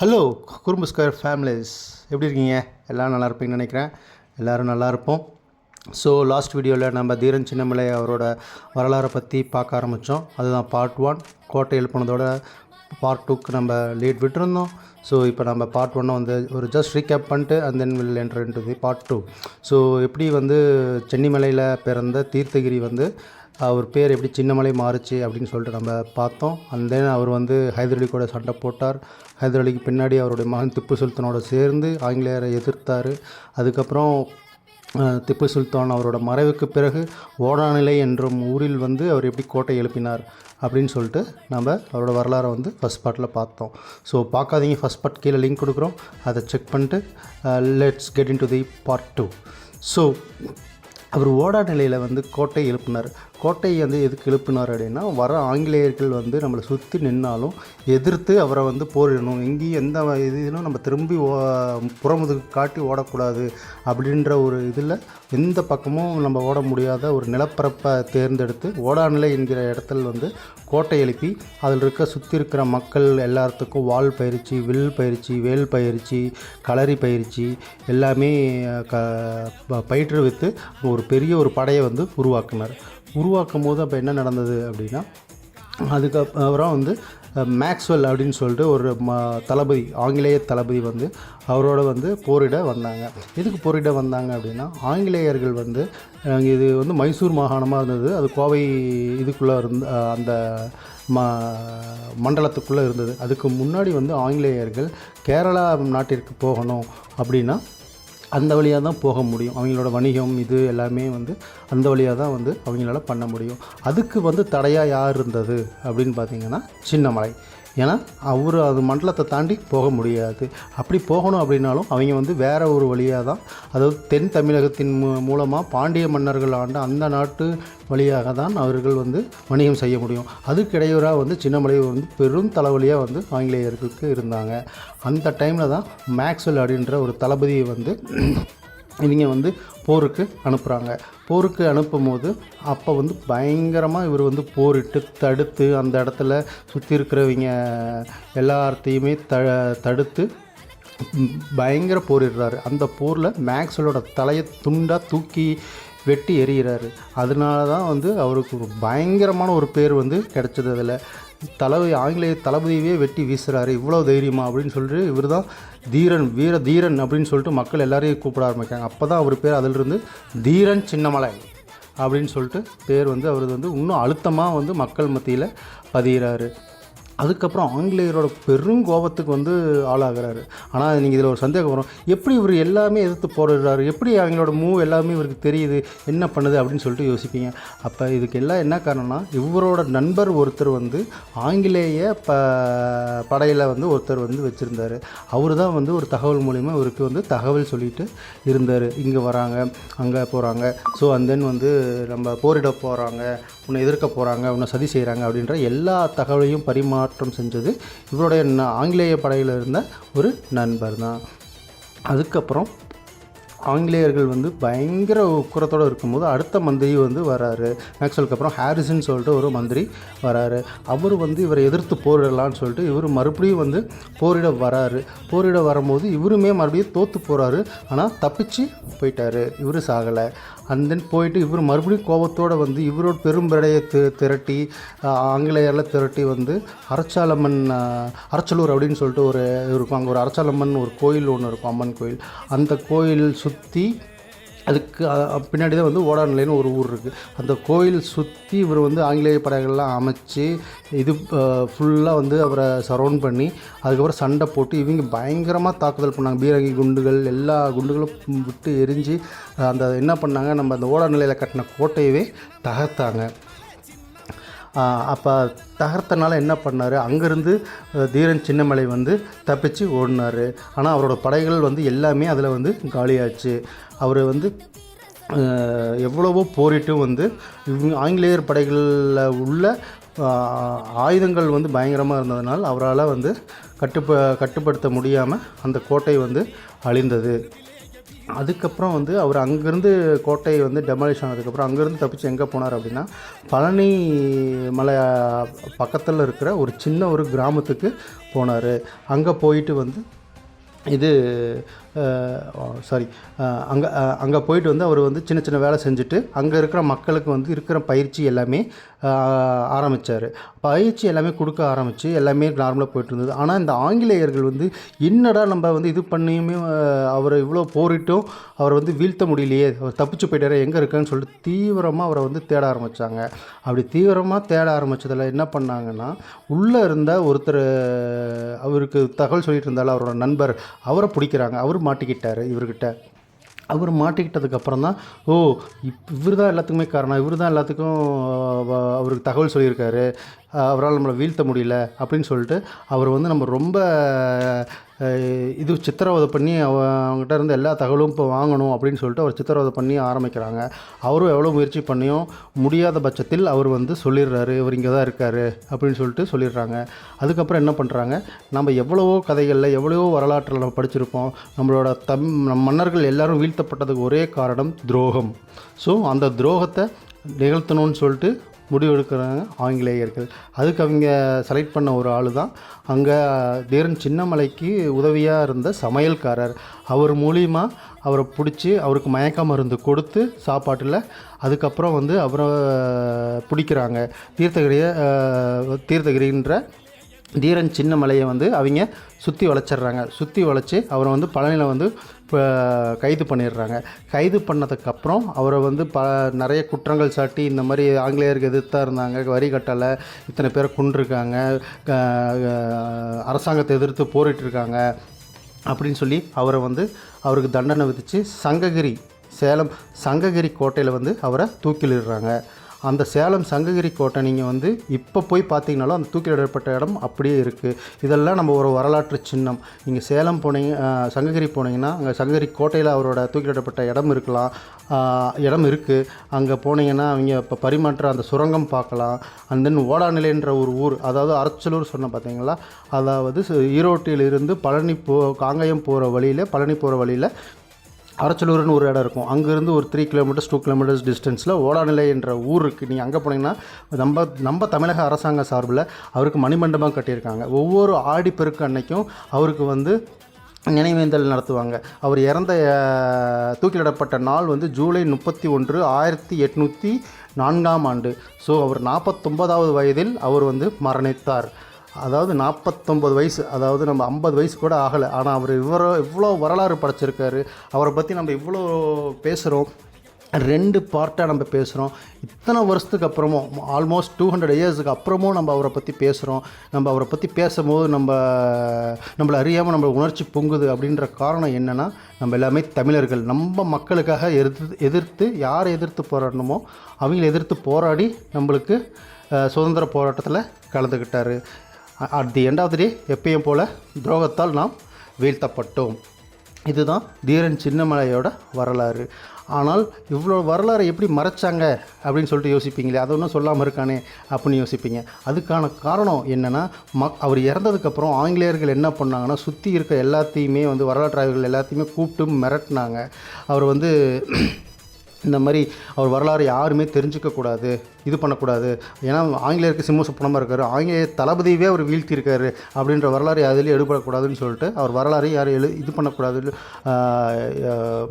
Hello குறும்பு square families எப்படி இருக்கீங்க? எல்லோரும் நல்லா இருப்பீங்கன்னு நினைக்கிறேன். எல்லோரும் நல்லா இருப்போம். ஸோ லாஸ்ட் வீடியோவில் நம்ம தீரன் சின்னமலை அவரோட வரலாறை பற்றி பார்க்க ஆரம்பித்தோம் அதுதான் பார்ட் ஒன் கோட்டை எழுப்பினதோட பார்ட் டூக்கு நம்ம லீட் விட்டுருந்தோம். ஸோ இப்போ நம்ம பார்ட் ஒன்னை வந்து ஒரு ஜஸ்ட் ரீகேப் பண்ணிட்டு அண்ட் தென் வில் என்ட்ருன்றது பார்ட் டூ ஸோ எப்படி வந்து சென்னிமலையில் பிறந்த தீர்த்தகிரி வந்து அவர் பேர் எப்படி சின்னமலை மாறுச்சு அப்படின்னு சொல்லிட்டு நம்ம பார்த்தோம். அண்ட் தென் அவர் வந்து ஹைதர் அலி கூட சண்டை போட்டார். ஹைதர் அலிக்கு பின்னாடி அவருடைய மகன் திப்பு சுல்தானோட சேர்ந்து ஆங்கிலேயரை எதிர்த்தார். அதுக்கப்புறம் திப்பு சுல்தான் அவரோட மறைவுக்கு பிறகு ஓடாநிலை என்ற ஊரில் வந்து அவர் எப்படி கோட்டை எழுப்பினார் அப்படின்னு சொல்லிட்டு நம்ம அவரோட வரலாறை வந்து ஃபஸ்ட் பார்ட்டில் பார்த்தோம். ஸோ பார்க்காதீங்க ஃபஸ்ட் பார்ட் கீழே லிங்க் கொடுக்குறோம். அதை செக் பண்ணிட்டு let's get into the part two so அவர் ஓடா நிலையில் வந்து கோட்டை எழுப்பினார். கோட்டையை வந்து எதுக்கு எழுப்பினார் அப்படின்னா வர ஆங்கிலேயர்கள் வந்து நம்மளை சுற்றி நின்னாலும் எதிர்த்து அவரை வந்து போரிடணும். எங்கேயும் எந்த இதுலும் நம்ம திரும்பி ஓ புறமுதுக்கு காட்டி ஓடக்கூடாது அப்படின்ற ஒரு இதில் எந்த பக்கமும் நம்ம ஓட முடியாத ஒரு நிலப்பரப்பை தேர்ந்தெடுத்து ஓடாநிலை என்கிற இடத்துல வந்து கோட்டை எழுப்பி அதில் இருக்க சுற்றி இருக்கிற மக்கள் எல்லாத்துக்கும் வால் பயிற்சி வில் பயிற்சி வேல் பயிற்சி களரி பயிற்சி எல்லாமே க ப- பயிற்றுவித்து ஒரு பெரிய ஒரு படையை வந்து உருவாக்குனார். உருவாக்கும் போது அப்போ என்ன நடந்தது அப்படின்னா அதுக்கப்புறம் வந்து மேக்ஸ்வெல் அப்படின்னு சொல்லிட்டு ஒரு ம தளபதி ஆங்கிலேய தளபதி வந்து அவரோட வந்து போரிட வந்தாங்க. எதுக்கு போரிட வந்தாங்க அப்படின்னா ஆங்கிலேயர்கள் வந்து இது வந்து மைசூர் மாகாணமாக இருந்தது. அது கோவை இதுக்குள்ளே இருந்த அந்த ம மண்டலத்துக்குள்ளே இருந்தது. அதுக்கு முன்னாடி வந்து ஆங்கிலேயர்கள் கேரளா நாட்டிற்கு போகணும் அப்படின்னா அந்த வழியாக தான் போக முடியும். அவங்களோட வணிகம் இது எல்லாமே வந்து அந்த வழியாக தான் வந்து அவங்களால பண்ண முடியும். அதுக்கு வந்து தடையாக யார் இருந்தது அப்படின்னு பார்த்தீங்கன்னா சின்னமலை. ஏன்னா அவர் அது மண்டலத்தை தாண்டி போக முடியாது. அப்படி போகணும் அப்படின்னாலும் அவங்க வந்து வேறு ஒரு வழியாக தான் அதாவது தென் தமிழகத்தின் மூ மூலமாக பாண்டிய மன்னர்கள் ஆண்ட அந்த நாட்டு வழியாக தான் அவர்கள் வந்து வணிகம் செய்ய முடியும். அதுக்கு இடையூறாக வந்து சின்னமலை வந்து பெரும் தலைவலியாக வந்து ஆங்கிலேயர்களுக்கு இருந்தாங்க. அந்த டைமில் தான் மேக்ஸ்வெல் அப்படின்ற ஒரு தளபதியை வந்து இவங்க வந்து போருக்கு அனுப்புகிறாங்க போருக்கு அனுப்பும் போது அப்போ வந்து பயங்கரமாக இவர் வந்து போரிட்டு தடுத்து அந்த இடத்துல சுற்றி இருக்கிறவங்க எல்லாத்தையுமே த தடுத்து பயங்கர போரிடுறாரு. அந்த போரில் மேக்ஸலோட தலையை துண்டாக தூக்கி வெட்டி எறிகிறாரு. அதனால தான் வந்து அவருக்கு பயங்கரமான ஒரு பேர் வந்து கிடச்சது அதில். தளபதி ஆங்கிலேய தளபதியவே வெட்டி வீசுகிறாரு இவ்வளோ தைரியமா அப்படின்னு சொல்லிட்டு இவர் தான் தீரன் வீர தீரன் அப்படின்னு சொல்லிட்டு மக்கள் எல்லாரையும் கூப்பிட ஆரம்பிக்காங்க அப்போ தான் அவர் பேர் அதிலிருந்து தீரன் சின்னமலை அப்படின்னு சொல்லிட்டு பேர் வந்து அவர் வந்து இன்னும் அழுத்தமாக வந்து மக்கள் மத்தியில் பதிகிறாரு அதுக்கப்புறம் ஆங்கிலேயரோட பெரும் கோபத்துக்கு வந்து ஆளாகிறாரு. ஆனால் நீங்கள் இதில் ஒரு சந்தேகம் வரும். எப்படி இவர் எல்லாமே எதிர்த்து போடுறாரு எப்படி அவங்களோட மூவ் எல்லாமே இவருக்கு தெரியுது? என்ன பண்ணுது? அப்படின்னு சொல்லிட்டு யோசிப்பீங்க. அப்போ இதுக்கு எல்லாம் என்ன காரணம்னா இவரோட நண்பர் ஒருத்தர் வந்து ஆங்கிலேய ப படையில் வந்து ஒருத்தர் வந்து வச்சுருந்தார். அவர் தான் வந்து ஒரு தகவல் மூலிமா இவருக்கு வந்து தகவல் சொல்லிட்டு இருந்தார். இங்கே வராங்க அங்கே போகிறாங்க ஸோ அண்ட் தென் வந்து நம்ம போரிட போகிறாங்க உன்னை எதிர்க்க போகிறாங்க உன்னை சதி செய்கிறாங்க அப்படின்ற எல்லா தகவலையும் பரிமாற்றம் செஞ்சது. இவருடைய ஆங்கிலேய படையில் இருந்த ஒரு நண்பர் தான் அதுக்கப்புறம் ஆங்கிலேயர்கள் வந்து பயங்கர உக்கரத்தோடு இருக்கும்போது அடுத்த மந்திரி வந்து வராரு. மேக்ஸ்வெலுக்கு அப்புறம் ஹாரிசன் சொல்லிட்டு ஒரு மந்திரி வராரு. அவர் வந்து இவரை எதிர்த்து போரிடலான்னு சொல்லிட்டு இவர் மறுபடியும் வந்து போரிட வராரு. போரிட வரும்போது இவருமே மறுபடியும் தோற்று போகிறாரு ஆனால் தப்பிச்சு போயிட்டாரு. இவர் சாகலை. அண்ட் தென் போயிட்டு இவர் மறுபடியும் கோபத்தோடு வந்து இவரோட பெரும்படையை தி திரட்டி ஆங்கிலேயரில் திரட்டி வந்து அரச்சாலம்மன் அரச்சலூர் அப்படின்னு சொல்லிட்டு ஒரு இருக்கும். அங்கே ஒரு அரச்சாலம்மன் ஒரு கோயில் ஒன்று இருக்கும். அம்மன் கோயில். அந்த கோயில் சு சுற்றி அதுக்கு பின்னாடி தான் வந்து ஓடாநிலைன்னு ஒரு ஊர் இருக்குது அந்த கோயில் சுற்றி இவர் வந்து ஆங்கிலேய படைகள்லாம் அமைச்சு இது ஃபுல்லாக வந்து அவரை சரௌண்ட் பண்ணி அதுக்கப்புறம் சண்டை போட்டு இவங்க பயங்கரமாக தாக்குதல் பண்ணாங்க. பீரங்கி குண்டுகள் எல்லா குண்டுகளும் விட்டு எரிஞ்சு அந்த என்ன பண்ணாங்க நம்ம அந்த ஓடாநிலையில் கட்டின கோட்டையவே தகர்த்தாங்க. அப்போ தகர்த்தனால என்ன பண்ணார்? அங்கேருந்து தீரன் சின்னமலை வந்து தப்பிச்சு ஓடினார். ஆனால் அவரோட படைகள் வந்து எல்லாமே அதில் வந்து காலியாச்சு. அவர் வந்து எவ்வளவோ போரிட்டும் வந்து இவங்க ஆங்கிலேயர் படைகளில் உள்ள ஆயுதங்கள் வந்து பயங்கரமாக இருந்ததுனால் அவரால் வந்து கட்டுப்ப கட்டுப்படுத்த முடியாமல் அந்த கோட்டை வந்து அழிந்தது. அதுக்கப்புறம் வந்து அவர் அங்கேருந்து கோட்டை வந்து டெமாலிஷ் ஆனதுக்கப்புறம் அங்கேருந்து தப்பிச்சு எங்கே போனார் அப்படின்னா பழனி மலை பக்கத்தில் இருக்கிற ஒரு சின்ன ஒரு கிராமத்துக்கு போனார். அங்கே போயிட்டு வந்து இது சாரி அங்கே அங்கே போயிட்டு வந்து அவர் வந்து சின்ன சின்ன வேலை செஞ்சுட்டு அங்கே இருக்கிற மக்களுக்கு வந்து இருக்கிற பயிற்சி எல்லாமே ஆரம்பித்தார் பயிற்சி எல்லாமே கொடுக்க ஆரம்பித்து எல்லாமே நார்மலாக போயிட்டு இருந்தது. ஆனால் இந்த ஆங்கிலேயர்கள் வந்து என்னடா நம்ம வந்து இது பண்ணியுமே அவரை இவ்வளோ போரிட்டும் அவரை வந்து வீழ்த்த முடியலையே அவர் தப்பிச்சு போயிட்டாரு எங்கே இருக்கான்னு சொல்லிட்டு தீவிரமாக அவரை வந்து தேட ஆரம்பித்தாங்க அப்படி தீவிரமாக தேட ஆரம்பித்ததில் என்ன பண்ணாங்கன்னா உள்ளே இருந்த ஒருத்தர் அவருக்கு தகவல் சொல்லிட்டு இருந்தாலும் அவரோட நண்பர் அவரை பிடிக்கிறாங்க. அவர் மாட்டிக்கிட்டார் இவர்கிட்ட. அவர் மாட்டிக்கிட்டதுக்கப்புறம் தான் ஓ இப் இவர் தான் எல்லாத்துக்குமே காரணம். இவர் தான் எல்லாத்துக்கும் அவருக்கு தகவல் சொல்லியிருக்காரு. அவரால் நம்மளை வீழ்த்த முடியல அப்படின்னு சொல்லிட்டு அவர் வந்து நம்ம ரொம்ப இது சித்திரவதை பண்ணி அவங்ககிட்ட இருந்து எல்லா தகவலும் இப்போ வாங்கணும் அப்படின்னு சொல்லிட்டு அவர் சித்திரவதை பண்ணி ஆரம்பிக்கிறாங்க. அவரும் எவ்வளோ முயற்சி பண்ணியும் முடியாத பட்சத்தில் அவர் வந்து சொல்லிடுறாரு இவர் இங்கே தான் இருக்கார் அப்படின்னு சொல்லிட்டு சொல்லிடுறாங்க. அதுக்கப்புறம் என்ன பண்ணுறாங்க நம்ம எவ்வளவோ கதைகளில் எவ்வளவோ வரலாற்றில் நம்ம படிச்சிருப்போம். நம்மளோட தம் நம் மன்னர்கள் எல்லாரும் வீழ்த்தப்பட்டதுக்கு ஒரே காரணம் துரோகம். ஸோ அந்த துரோகத்தை நிகழ்த்தணும்னு சொல்லிட்டு முடிவெடுக்கிறாங்க ஆங்கிலேயர்கள். அதுக்கு அவங்க செலக்ட் பண்ண ஒரு ஆள் தான் அங்கே தீரன் சின்னமலைக்கு உதவியாக இருந்த சமையல்காரர். அவர் மூலிமா அவரை பிடிச்சி அவருக்கு மயக்க மருந்து கொடுத்து சாப்பாட்டில் அதுக்கப்புறம் வந்து அவரை பிடிக்கிறாங்க. தீர்த்தகிரியை தீர்த்தகிரின்ற தீரன் சின்ன மலையை வந்து அவங்க சுற்றி வளைச்சிட்றாங்க சுற்றி வளைச்சி அவரை வந்து பழனியில் வந்து இப்போ கைது பண்ணிடுறாங்க. கைது பண்ணதுக்கப்புறம் அவரை வந்து ப நிறைய குற்றங்கள் சாட்டி இந்த மாதிரி ஆங்கிலேயருக்கு எதிர்த்தாக இருந்தாங்க வரி கட்டலை இத்தனை பேரை கொண்டிருக்காங்க அரசாங்கத்தை எதிர்த்து போரிட்டுருக்காங்க அப்படின்னு சொல்லி அவரை வந்து அவருக்கு தண்டனை விதித்து சங்ககிரி சேலம் சங்ககிரி கோட்டையில் வந்து அவரை தூக்கிலிடுறாங்க. அந்த சேலம் சங்ககிரி கோட்டை நீங்கள் வந்து இப்போ போய் பார்த்தீங்கனாலும் அந்த தூக்கிலிடப்பட்ட இடம் அப்படியே இருக்குது இதெல்லாம் நம்ம ஒரு வரலாற்று சின்னம். நீங்கள் சேலம் போனீங்க சங்ககிரி போனீங்கன்னா அங்கே சங்ககிரி கோட்டையில் அவரோட தூக்கிலிடப்பட்ட இடம் இருக்கலாம். இடம் இருக்குது அங்கே போனீங்கன்னா அவங்க இப்போ பரிமாற்ற அந்த சுரங்கம் பார்க்கலாம். அண்ட் தென் ஓடாநிலைன்ற ஒரு ஊர் அதாவது அரச்சலூர் சொன்ன பார்த்தீங்களா அதாவது சு- ஈரோட்டிலிருந்து பழனி போ காங்கயம் போகிற வழியில் பழனி போகிற வழியில் அரச்சலூர்னு ஒரு இடம் இருக்கும். அங்கேருந்து ஒரு த்ரீ கிலோமீட்டர்ஸ் டூ கிலோமீட்டர்ஸ் டிஸ்டன்ஸில் ஓடாநிலை என்ற ஊர் இருக்குது நீங்கள் அங்கே போனீங்கன்னா நம்ம நம்ம தமிழக அரசாங்க சார்பில் அவருக்கு மணிமண்டபம் கட்டியிருக்காங்க. ஒவ்வொரு ஆடிப்பெருக்கு அன்னைக்கும் அவருக்கு வந்து நினைவேந்தல் நடத்துவாங்க. அவர் இறந்த தூக்கிலிடப்பட்ட நாள் வந்து ஜூலை முப்பத்தி ஒன்று ஆயிரத்தி எட்நூற்றி நான்காம் ஆண்டு. ஸோ அவர் நாற்பத்தொன்பதாவது வயதில் அவர் வந்து மரணித்தார். அதாவது நாற்பத்தொம்பது வயசு அதாவது நம்ம ஐம்பது வயசு கூட ஆகலை. ஆனால் அவர் இவ்வளோ இவ்வளோ வரலாறு படைச்சிருக்காரு. அவரை பற்றி நம்ம இவ்வளோ பேசுகிறோம் ரெண்டு பார்ட்டாக நம்ம பேசுகிறோம் இத்தனை வருஷத்துக்கு அப்புறமும் ஆல்மோஸ்ட் டூ ஹண்ட்ரட் இயர்ஸுக்கு அப்புறமும் நம்ம அவரை பற்றி பேசுகிறோம் நம்ம அவரை பற்றி பேசும்போது நம்ம நம்மளை அறியாமல் நம்ம உணர்ச்சி பொங்குது அப்படின்ற காரணம் என்னென்னா நம்ம எல்லாமே தமிழர்கள். நம்ம மக்களுக்காக எதிர்த்து எதிர்த்து யாரை எதிர்த்து போராடணுமோ அவங்கள எதிர்த்து போராடி நம்மளுக்கு சுதந்திர போராட்டத்தில் கலந்துக்கிட்டார் at the end of the day எப்பயும் போல் துரோகத்தால் நாம் வீழ்த்தப்பட்டோம். இதுதான் தீரன் சின்னமலையோட வரலாறு. ஆனால் இவ்வளோ வரலாறை எப்படி மறைச்சாங்க அப்படின்னு சொல்லிட்டு யோசிப்பீங்களே அதை ஒன்றும் சொல்லாமல் இருக்கானே அப்படின்னு யோசிப்பீங்க. அதுக்கான காரணம் என்னென்னா மக் அவர் இறந்ததுக்கப்புறம் ஆங்கிலேயர்கள் என்ன பண்ணாங்கன்னா சுற்றி இருக்க எல்லாத்தையுமே வந்து வரலாற்று ஆய்வுகள் எல்லாத்தையுமே கூப்பிட்டு மிரட்டினாங்க. அவர் வந்து இந்த மாதிரி அவர் வரலாறு யாருமே தெரிஞ்சுக்கக்கூடாது இது பண்ணக்கூடாது. ஏன்னா ஆங்கிலேயருக்கு சிம்ம சுப்பனமாக இருக்கார். ஆங்கிலேய தளபதியவே அவர் வீழ்த்தியிருக்காரு அப்படின்ற வரலாறு அதுலேயும் எடுபடக்கூடாதுன்னு சொல்லிட்டு அவர் வரலாறை யாரும் எழு இது பண்ணக்கூடாது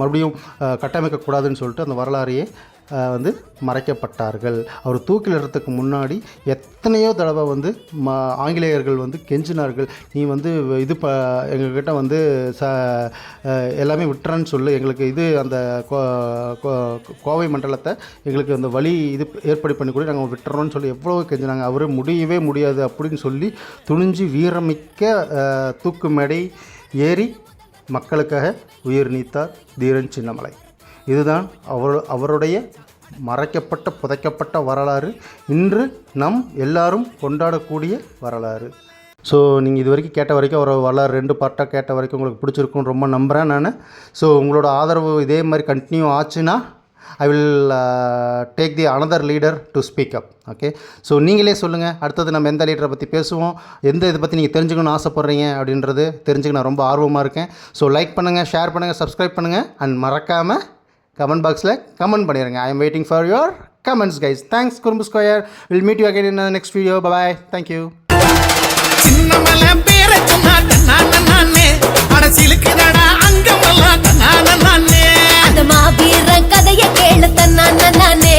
மறுபடியும் கட்டமைக்கக்கூடாதுன்னு சொல்லிட்டு அந்த வரலாறையே வந்து மறைக்கப்பட்டார்கள். அவர் தூக்கிலிடுறதுக்கு முன்னாடி எத்தனையோ தடவை வந்து ம ஆங்கிலேயர்கள் வந்து கெஞ்சினார்கள். நீ வந்து இது ப எங்ககிட்ட வந்து ச எல்லாமே விட்டுறன்னு சொல்லு. எங்களுக்கு இது அந்த கோ- கோ- கோவை மண்டலத்தை எங்களுக்கு அந்த வழி இது ஏற்பாடு பண்ணி கூட நாங்கள் விட்டுறோம்னு சொல்லி எவ்வளோ கெஞ்சினாங்க. அவர் முடியவே முடியாது அப்படின்னு சொல்லி துணிஞ்சு வீரமிக்க தூக்கு மேடை ஏறி மக்களுக்காக உயிர் நீத்தார் தீரன் சின்னமலை. இதுதான் அவர் அவருடைய மறைக்கப்பட்ட புதைக்கப்பட்ட வரலாறு. இன்று நம் எல்லாரும் கொண்டாடக்கூடிய வரலாறு. ஸோ நீங்கள் இது வரைக்கும் கேட்ட வரைக்கும் ஒரு வரலாறு ரெண்டு பார்ட்டாக கேட்ட வரைக்கும் உங்களுக்கு பிடிச்சிருக்கும் ரொம்ப நம்புகிறேன் நான். ஸோ உங்களோட ஆதரவு இதே மாதிரி கண்டினியூ ஆச்சுன்னா I will take the another leader to speak up okay so நீங்களே சொல்லுங்கள் அடுத்தது நம்ம எந்த லீடரை பற்றி பேசுவோம்? எந்த இதை பற்றி நீங்கள் தெரிஞ்சுக்கணும்னு ஆசைப்பட்றீங்க அப்படின்றது தெரிஞ்சுக்க நான் ரொம்ப ஆர்வமாக இருக்கேன். ஸோ லைக் பண்ணுங்கள் ஷேர் பண்ணுங்கள் சப்ஸ்கிரைப் பண்ணுங்கள் அண்ட் மறக்காமல் கமெண்ட் பாக்ஸில் கமெண்ட் பண்ணிடுங்க I am waiting for your comments guys thanks Kurumbu Square will meet you again in next video bye thank you அந்த மாவீர கதையை கேளு தன்னானே.